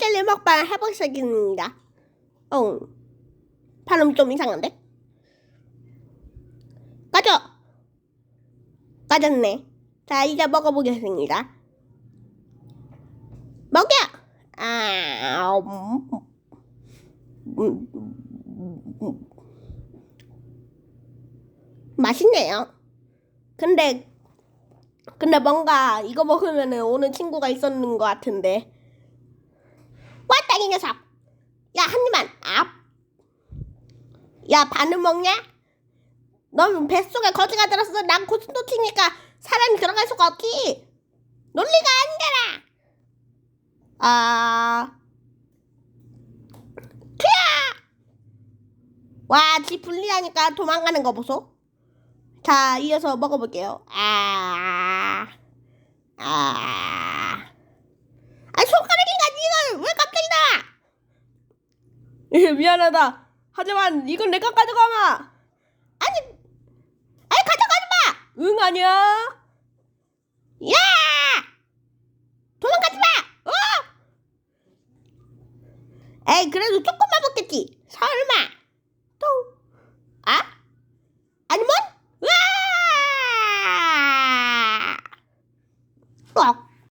젤리 먹방 해볼 시작입니다. 어, 발음 좀 이상한데? 까져! 까졌네. 자, 이제 먹어보겠습니다. 먹여! 아, 음. 맛있네요. 근데 근데 뭔가 이거 먹으면은 오는 친구가 있었는 것 같은데. 왔다 이 녀석. 야 한 입만. 앞. 야 반은 먹냐? 넌 뱃속에 거지가 들었어. 난 고슴도치니까 사람이 들어갈 수가 없지. 논리가 안 되라. 아. 튀야. 와, 지 분리하니까 도망가는 거 보소. 자, 이어서 먹어볼게요. 아, 아, 아 손가락인가 이걸 왜 갑자기 나와? 예, 미안하다. 하지만 이건 내가 가져가마. 아니, 아니 가져가지 마. 응 아니야. 야, 도망가지 마. 어? 에이, 그래도 조금만 먹겠지. 설마. 또, 아? 아니 뭔? 으아! 어.